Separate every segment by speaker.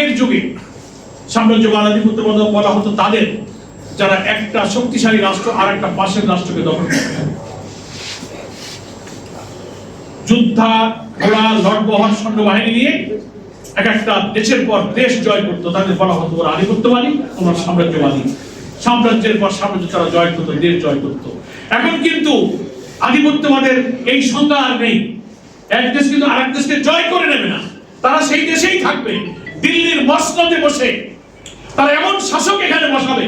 Speaker 1: আগের যুগে সাম্রাজ্যবাদ আধিপত্যবাদ বলা হতো, তাদের যারা একটা শক্তিশালী রাষ্ট্র আর একটা পাশের রাষ্ট্রকে দখল করে যোদ্ধা, ঘোড়া লড়বহর সৈন্যবাহিনী নিয়ে এক একটা দেশের পর দেশ জয় করতো। তাদের বলা হতো, ওরা আধিপত্যবাদী, ওরা সাম্রাজ্যবাদী। সাম্রাজ্যের পর সাম্রাজ্য তারা জয় করতো, দেশ জয় করতো। এখন কিন্তু আধিপত্যবাদের এই সংজ্ঞা আর নেই। এক দেশ কিন্তু আরেক দেশকে জয় করে নেবে না। তারা সেই দেশেই থাকবে। দিল্লির মসনদে বসে তারা এমন শাসক এখানে বসাবে,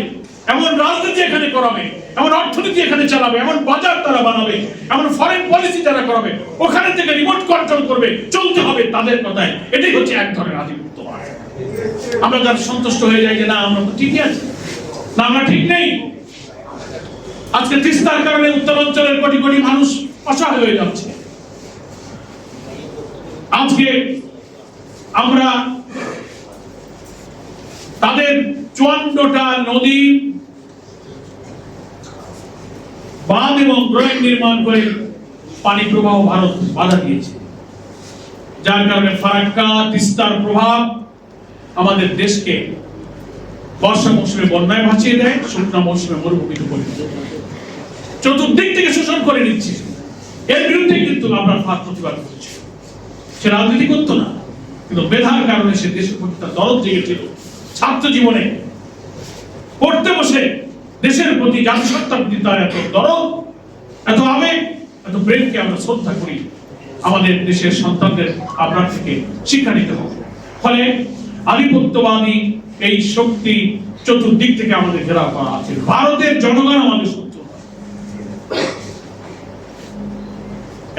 Speaker 1: এমন রাজনীতি এখানে করাবে, এমন অর্থনীতি এখানে চালাবে, এমন বাজার তারা বানাবে, এমন ফরেন পলিসি তারা করাবে, ওখানে থেকে রিমোট কন্ট্রোল করবে, চলতে হবে তাদের কথায়। এটাই হচ্ছে এক ধরনের আধিপত্য। আমরা যারা সন্তুষ্ট হয়ে যাই যে না, আমরা তো ঠিকই আছি। না, আমরা ঠিক নেই। আজকে তিস্তার কারণে উত্তরাঞ্চলের কোটি কোটি মানুষ অসহায় হয়ে যাচ্ছে। আজকে আমরা তাদের চুয়ান্নটা নদী বাঁধ এবং গ্রহের নির্মাণ করে পানি প্রবাহ ভারত বাধা দিয়েছে। যার কারণে ফারাক্কা, তিস্তার প্রভাব আমাদের দেশকে বর্ষা মৌসুমে বন্যায় ভাসিয়ে দেয়, শুকনো মৌসুমে মরুভূমিতে পরিণত। চতুর্দিক থেকে শোষণ করে নিচ্ছে। এর বিরুদ্ধে কিন্তু আমরা হাত প্রতিবাদ করছি। সে রাজনীতি করতো না, কিন্তু মেধার কারণে সে দেশের প্রতি তার দরদ জেগেছিল। ছাত্র জীবনে পড়তে বসে দেশের প্রতি জাতিসত্তার প্রতি তার এত দরদ, এত আবেগ, এত প্রেমকে আমরা শ্রদ্ধা করি। আমাদের দেশের সন্তানদের আপনার থেকে শিক্ষা নিতে হবে। ফলে আধিপত্যবাদী এই শক্তি চতুর্দিক থেকে আমাদের ঘেরাও করা আছে। ভারতের জনগণ আমাদের শত্রু।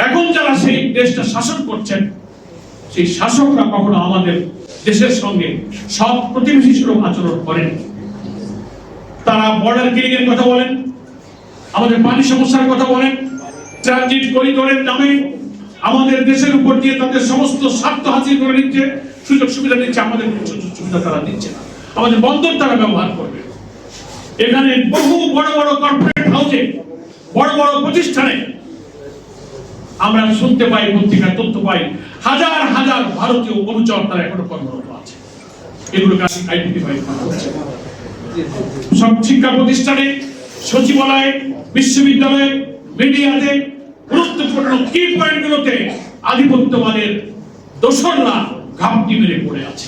Speaker 1: এখন যারা সেই দেশটা শাসন করছেন, সেই শাসকরা কখনো আমাদের দেশের সঙ্গে সব প্রতিবেশী সুলভ আচরণ করেন। তারা বর্ডার কিলিং এর কথা বলেন, আমাদের পানি সমস্যার কথা বলেন ট্রানজিট করিডোরের নামে আমাদের দেশের উপর দিয়ে তাদের সমস্ত স্বার্থ হাসিল করে নিচ্ছে, সুযোগ সুবিধা নিচ্ছে আমাদের সুযোগ সুবিধা তারা দিচ্ছে না। আমাদের বন্দর তারা ব্যবহার করবে। এখানে বহু বড় বড় কর্পোরেট হাউসে বড় বড় প্রতিষ্ঠানে আমরা শুনতে পাই, পত্রিকায় তথ্য পাই হাজার হাজার ভারতীয় অনুচর তারা এখনও কর্মরত আছে। এগুলোকে আইডেন্টিফাই করা হচ্ছে। সব শিক্ষা প্রতিষ্ঠানে, সচিবালয়ে, বিশ্ববিদ্যালয়ে, মিডিয়াতে গুরুত্বপূর্ণ কি পয়েন্টগুলোতে আধিপত্যবাদের দোসররা ঘাপটি মেরে পড়ে আছে।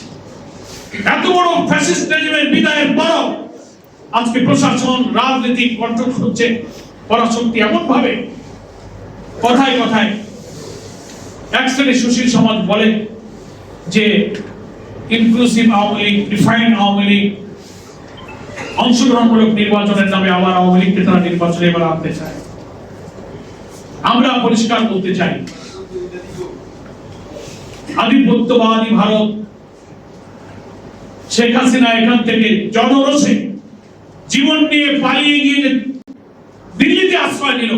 Speaker 1: এত বড় ফ্যাসিস্ট রেজিমের বিদায়ের পরও আজকে প্রশাসন, রাজনীতি কন্ট্রোল হচ্ছে, পরাশক্তি এমন ভাবে কথায় কথায় এক শ্রেণির সুশীল সমাজ বলে যে ইনক্লুসিভ আওয়ামী লীগ আওয়ামী লীগ, অংশগ্রহণমূলক নির্বাচনের নামে আবার আওয়ামী লীগকে তারা নির্বাচনে এবার আনতে চায়। আমরা পরিষ্কার চাই, আধিপত্যবাদী ভারত শেখ হাসিনা এখান থেকে জনরসে জীবন নিয়ে পালিয়ে গিয়ে দিল্লিতে আশ্রয় নিল,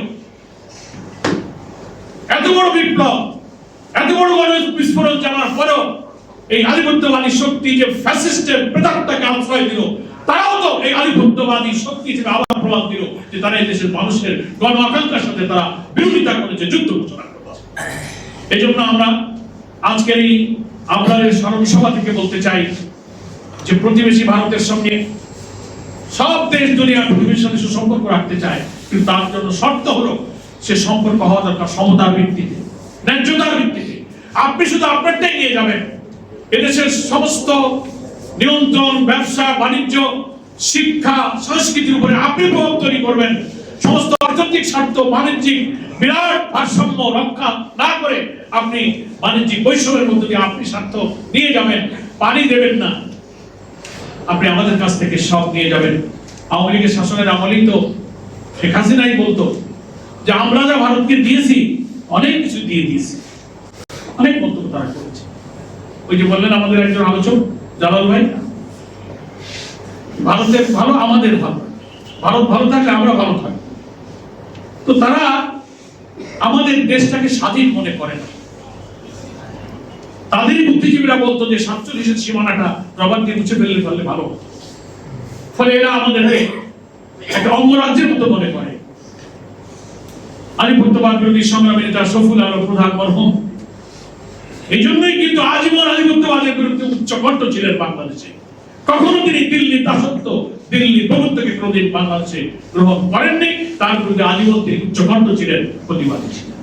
Speaker 1: এত বড় বিপ্লব। বড় বিস্ফোরণ জানার পরেও এই আধিপত্যবাদী শক্তি যে ফ্যাসিস্টের প্রেতাত্মাকে আশ্রয় দিল, তারাও তো এই আধিপত্যবাদী শক্তি আবার প্রভাব দিল যে তারা এই দেশের মানুষের গণ আকাঙ্ক্ষার সাথে তারা বিরোধিতা করেছে যুদ্ধ ঘোষণা এই জন্য আমরা আজকের এই আপনাদের স্মরণ সভা থেকে বলতে চাই যে প্রতিবেশী ভারতের সঙ্গে সব দেশ দুনিয়ার প্রতিবেশীর সাথে সুসম্পর্ক রাখতে চায়, কিন্তু তার জন্য শর্ত হলো সে সম্পর্ক হওয়া দরকার সমতার ভিত্তিতে, ন্যায্যতার ভিত্তিতে। আপনি শুধু আপনারটাই নিয়ে যাবেন। এদেশের সমস্ত নিয়ন্ত্রণ, ব্যবসা, বাণিজ্য, শিক্ষা, সংস্কৃতির উপরে আপনি প্রভাব তৈরি করবেন। সমস্ত অর্থনৈতিক স্বার্থ, বাণিজ্যিক বিরাট ভারসাম্য রক্ষা না করে আপনি বাণিজ্যিক বৈষম্যের মধ্যে দিয়ে আপনি স্বার্থ নিয়ে যাবেন, পানি দেবেন না। আপনি আমাদের কাছ থেকে সব নিয়ে যাবেন। আওয়ামী লীগের শাসনের আমলেই তো শেখ হাসিনাই বলতো যে, আমরা যা ভারতকে দিয়েছি, অনেক কিছু দিয়ে দিয়েছি। তারা করেছে। ওই যে বললেন আমাদের একজন আলোচক জালাল ভাই, ভারতের ভালো আমাদের ভালো। ভারত ভালো থাকলে আমরা ভালো থাকব। তো তারা আমাদের দেশটাকে স্বাধীন মনে করে না। তাদেরই বুদ্ধিজীবীরা বলতো যে সাতচল্লিশের সীমানাটা রবার দিয়ে মুছে ফেললে ফেললে ভালো ফলে এরা আমাদেরকে একটা অঙ্গরাজ্যের মতো মনে করে। আলিপুত্রবাদ বিরোধী সংগ্রামী নেতা সফুল আলম, প্রধান মরহুম এই জন্যই কিন্তু আজীবন আধিপত্যবাদের বিরুদ্ধে উচ্চকণ্ঠ ছিলেন বাংলাদেশে। কখনো তিনি দিল্লি দাসত্ব দিল্লি প্রভুত্বকে কোনোদিন বাংলাদেশে গ্রহণ করেননি, তার বিরুদ্ধে আজীবন তিনি উচ্চকণ্ঠ ছিলেন প্রতিবাদী। ছিলেন